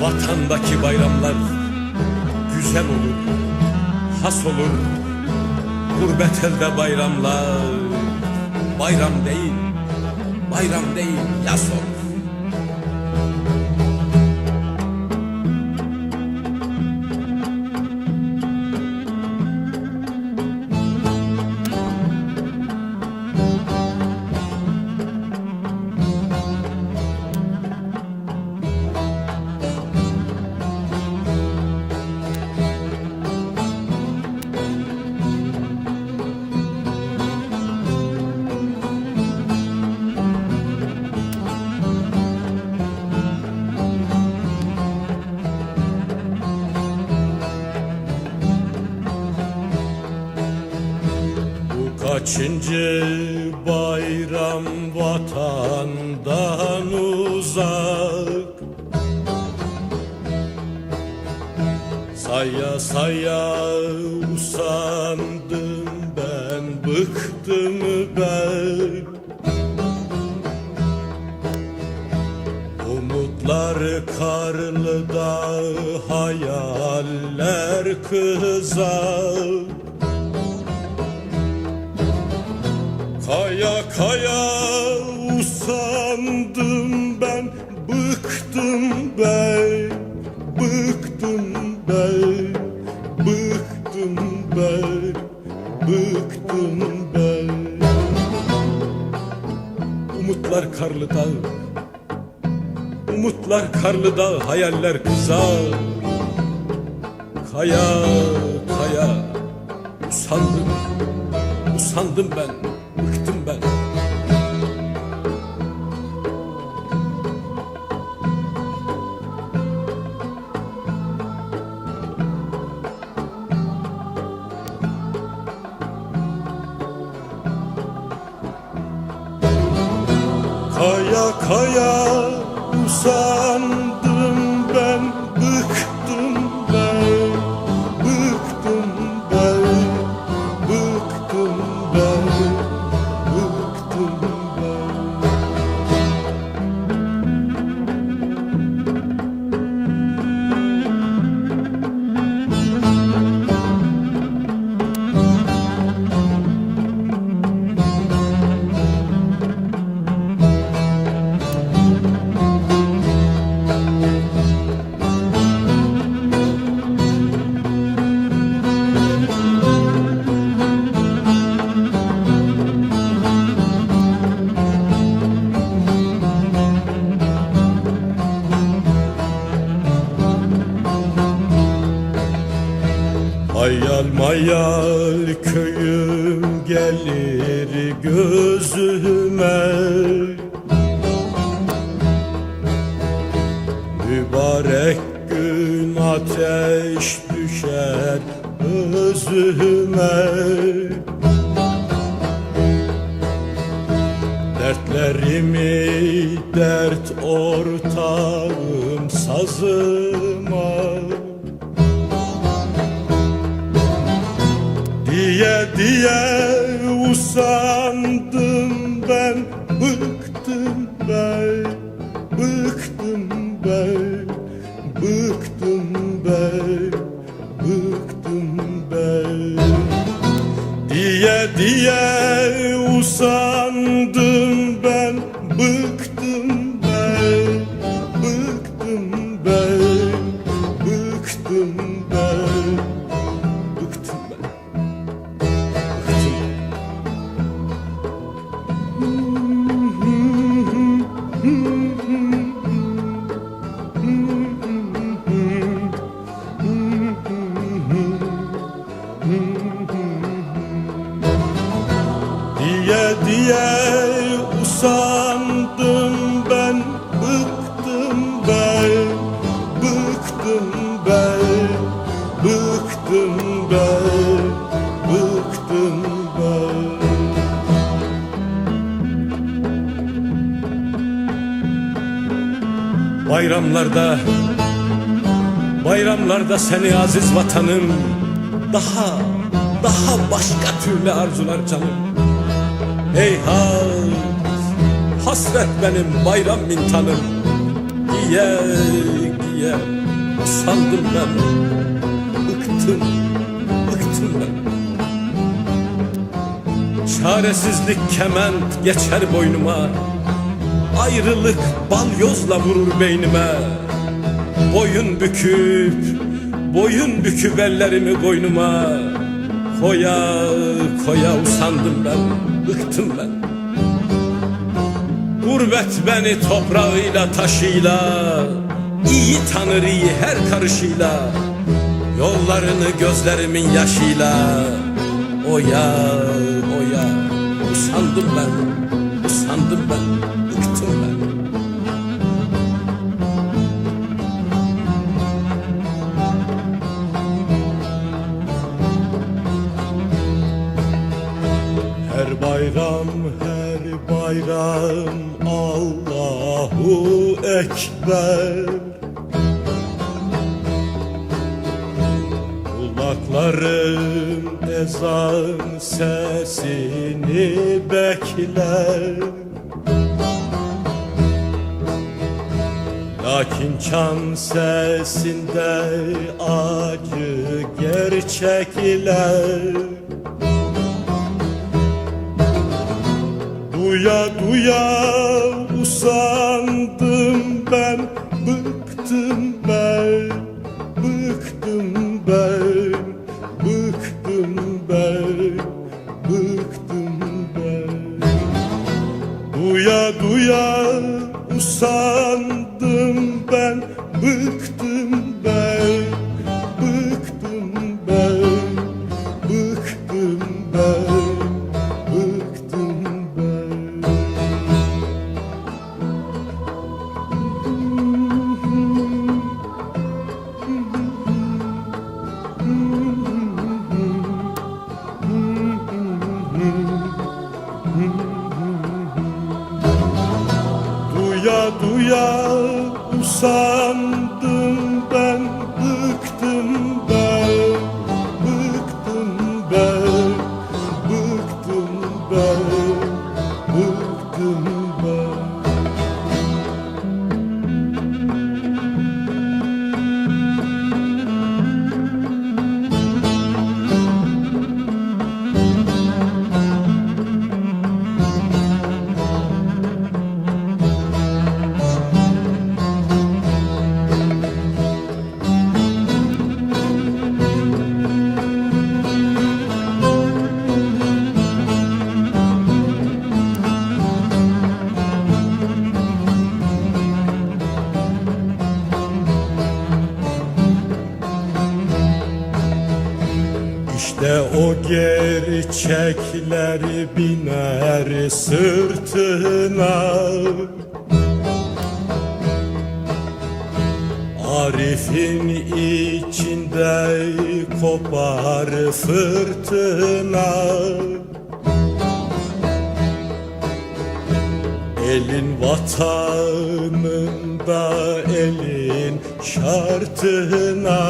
Vatandaki bayramlar güzel olur, has olur. Gurbet elde bayramlar bayram değil, bayram değil, yas olur. Kaçıncı bayram vatandan uzak? Saya saya usandım ben bıktım ben. Umutlar karlı dağ hayaller kızak ben Bıktım ben Bıktım ben Bıktım ben. Umutlar karlı dağ Umutlar karlı dağ Hayaller kızar Kaya kaya Usandım Usandım ben, Kaya kaya mayal köyüm gelir gözüme. Mübarek gün ateş düşer özüme. Dertlerimi dert ortağım sazıma Diye diye usandım ben. Bıktım ben, bıktım ben Bıktım ben, bıktım ben. Diye diye usandım ben Bıktım Bıktım ben, bıktım ben. Bayramlarda Bayramlarda seni aziz vatanım Daha Daha başka türlü arzular canım. Heyhat Hasret benim bayram mintanım. Giye giye diye Usandım ben Bıktım, bıktım ben. Çaresizlik kement geçer boynuma. Ayrılık balyozla vurur beynime. Boyun büküp, boyun büküp ellerimi boynuma Koya koya usandım ben, bıktım ben. Gurbet beni toprağıyla taşıyla iyi tanır iyi her karışıyla. Yollarını gözlerimin yaşıyla. Oya oya Usandım ben Usandım ben Bıktım ben. Her bayram her bayram Allahu Ekber Kulaklarım ezan sesini bekler. Lakin çan sesinde acı gerçekler. Duya duya usandım Bıktım ben. Bıktım ben Duya duya usandım İşte o gerçekler biner sırtına. Arif'in içinde kopar fırtına. Elin vatanında elin şartına